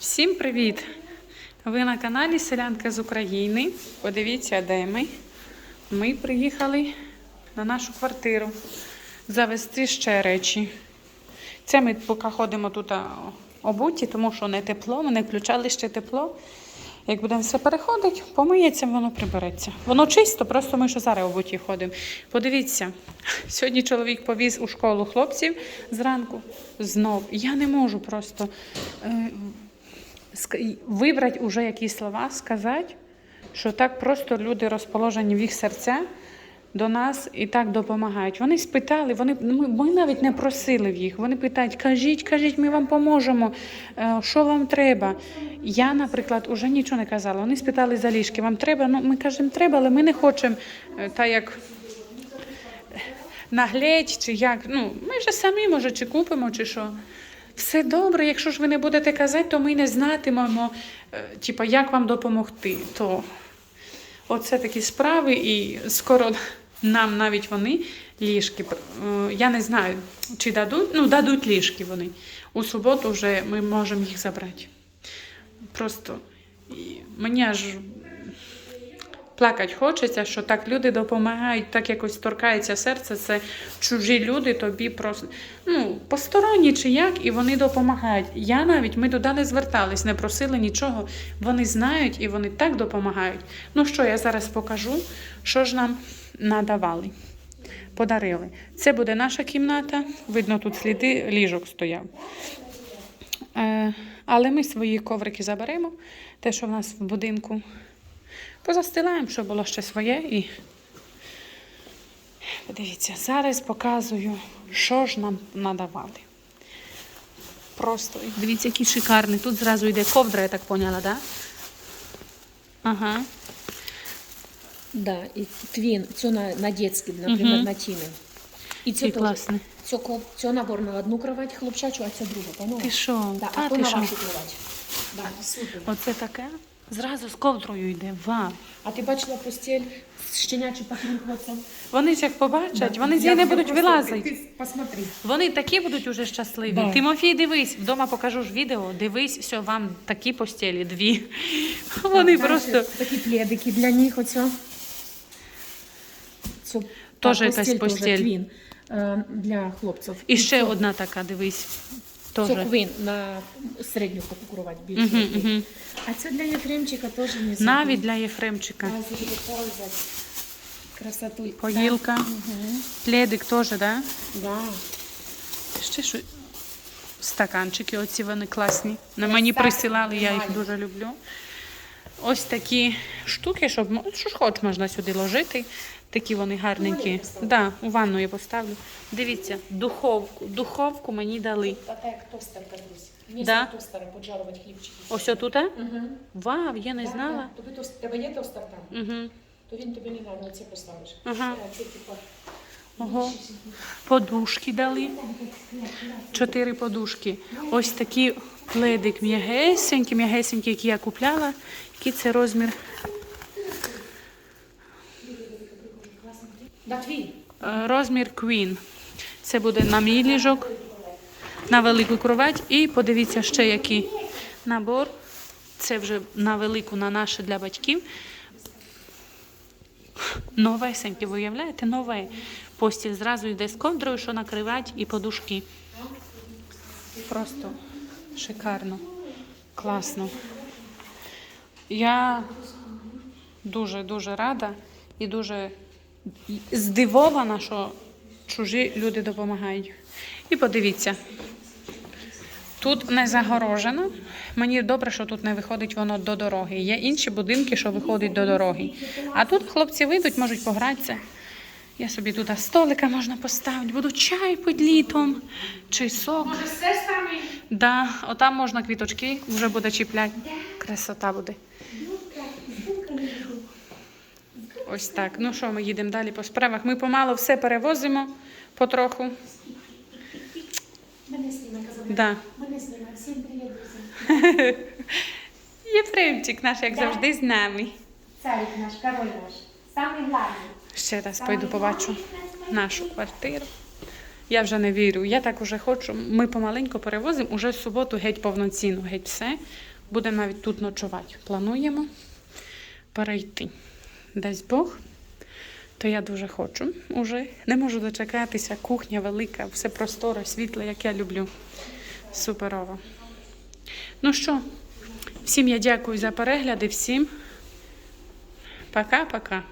Всім привіт! Ви на каналі Селянка з України. Подивіться, де ми. Ми приїхали на нашу квартиру завести ще речі. Це ми поки ходимо тут обуті, тому що не тепло, ми не включали ще тепло. Як будемо все переходити, помиється, воно прибереться. Воно чисто, просто ми що зараз обуті ходимо. Подивіться, сьогодні чоловік повіз у школу хлопців зранку. Знов. Я не можу просто е, вибрати уже якісь слова, сказати, що так просто люди розположені в їх серця до нас і так допомагають. Вони спитали, вони, ми, ми навіть не просили в їх. Вони питають, кажіть, кажіть, ми вам поможемо, е, що вам треба. Я, наприклад, уже нічого не казала. Вони спитали за ліжки, вам треба? Ну, ми кажемо, треба, але ми не хочемо е, та як наглеть, чи як. Ну, ми вже самі, може, чи купимо, чи що. Все добре, якщо ж ви не будете казати, то ми не знатимемо, е, типа, як вам допомогти. То оце такі справи, і скоро нам навіть вони ліжки. е, Я не знаю, чи дадуть, ну, дадуть ліжки вони. У суботу вже ми можемо їх забрати. Просто мені аж плакати хочеться, що так люди допомагають, так якось торкається серце. Це чужі люди тобі просто ну, посторонні чи як, і вони допомагають. Я навіть ми туди не звертались, не просили нічого. Вони знають і вони так допомагають. Ну що, я зараз покажу, що ж нам надавали. Подарили. Це буде наша кімната. Видно, тут сліди ліжок стояв. Е, але ми свої коврики заберемо, те, що в нас в будинку. Позастилаємо, щоб було ще своє. І подивіться, зараз показую, що ж нам надавали. Просто дивіться, який шикарний. Тут зразу йде ковдра, я так поняла? Да? Ага. Да, і твін, це на, на детський, наприклад, Мгм. на тіни. І це Який теж. класний. Це, це набор на одну кровать хлопчачу, а це друга, поняла? Ти що? Да, Та а то ти на що? вашу кровать. Да, супер. Оце таке? Зразу з ковдрою йде. Вау. А ти бачила постіль з щенячим пахлюхвацем? Вони ж як побачать, вони з її не будуть вилазити. Посмотри. Вони такі будуть уже щасливі. Да. Тимофій, дивись, вдома покажу ж відео. Дивись, все, вам такі постелі, дві. Вони просто Такі пледики для них, оце. Це Тоже якась постіль. твін е, для хлопців. і ще одна така, дивись. Квін на середню покурувати більше. Угу, угу. А це для Єфремчика теж не забудь. Навіть для Єфремчика. Раз. Красоту. Поїлка. Угу. Пледик теж, да? Да. Ще що. Стаканчики, оці вони класні. На мені присилали, я їх дуже люблю. Ось такі штуки, щоб що ж хоч можна сюди ложити. Такі вони гарненькі. Да, у ванну я поставлю. Дивіться, духовку. Духовку мені дали. А так як тостер. Вместо Да. тостера поджарувати хлібчики. Ось тут? Угу. Вау, я не знала. Тобі тост... тебе є тостер там? Угу. То він тобі не треба, оце поставиш. Ага. А це типа... Ого. Подушки дали. Чотири подушки. Ось такі пледик м'ягесенький, м'ягесенький, який я купляла. Який це розмір? Е, Розмір Queen. Це буде на мій ліжок, на велику кровать. І подивіться ще який набор. Це вже на велику, на наше для батьків. Новесеньке, ви уявляєте? Нове. Постіль зразу йде з ковдрою, що накривати, і подушки. Просто шикарно, класно. Я дуже-дуже рада і дуже здивована, що чужі люди допомагають. І подивіться, тут не загорожено. Мені добре, що тут не виходить воно до дороги. Є інші будинки, що виходять до дороги. А тут хлопці вийдуть, можуть погратися. Я собі тут столика можна поставити, буду чай під літом чи сок. Може, з сестрами? Да, отам можна квіточки, вже буде чіпляти. Красота буде. Ось так. Ну що, ми їдемо далі по справах. Ми помало все перевозимо потроху. Мене сніма. Да. Мене сніма. Всім привіт, друзі. Єфремчик наш, як завжди, з нами. Царик наш, король наш. Ще раз пойду побачу нашу квартиру. Я вже не вірю. Я так уже хочу. Ми помаленьку перевозимо, уже в суботу геть повноцінно, геть все. Будемо навіть тут ночувати. Плануємо перейти. Дасть Бог. То я дуже хочу. Уже не можу дочекатися. Кухня велика, все просторе, світле, як я люблю. Суперово. Ну що, всім я дякую за перегляди, всім пока-пока.